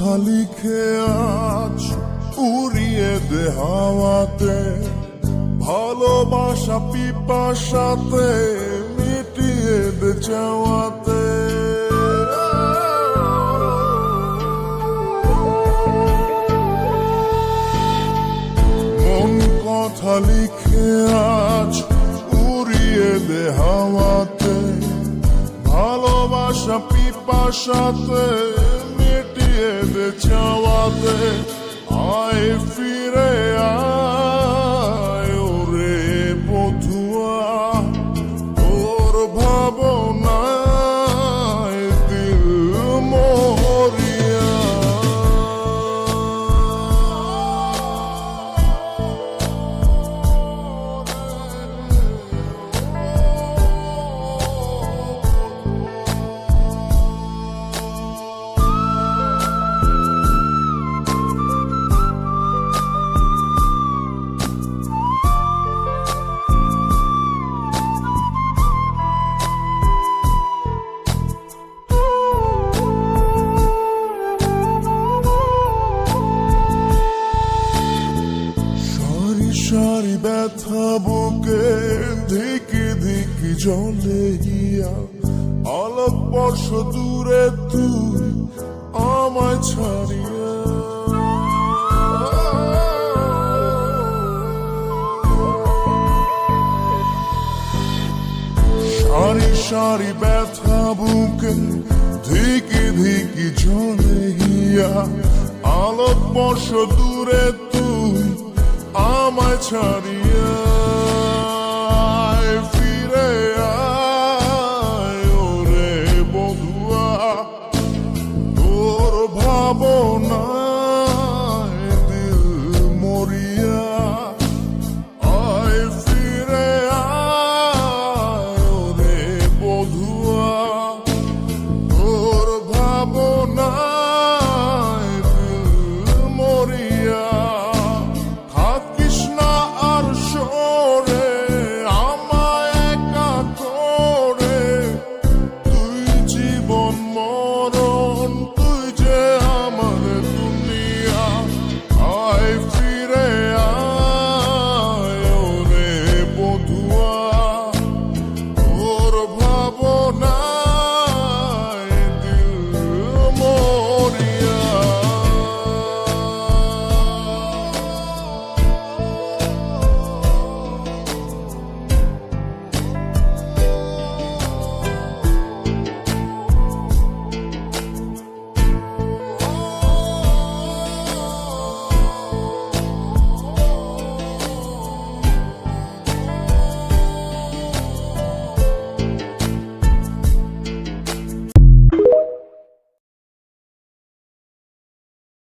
কথা লিখে আজ উড়িয়ে দে হাওয়াতে, ভালোবাসা পিপাসাতে মিটিয়ে দে চাওয়াতে। মন কথা লিখে আজ উড়িয়ে দে হাওয়াতে, ভালোবাসা পিপাসাতে মিটিয়ে দে চাওয়াতে আয় ফিরে আয় সারি ব্যথা বুকে ধিকি ধিকি জলে গিয়া আলোক বর্ষ দূরে তুই আমায় ছাড়িয়া। সারি সারি ব্যথা বুকে ধিকি ধিকি জলে গিয়া আলোক বর্ষ দূরে আমায় ছাড়িয়া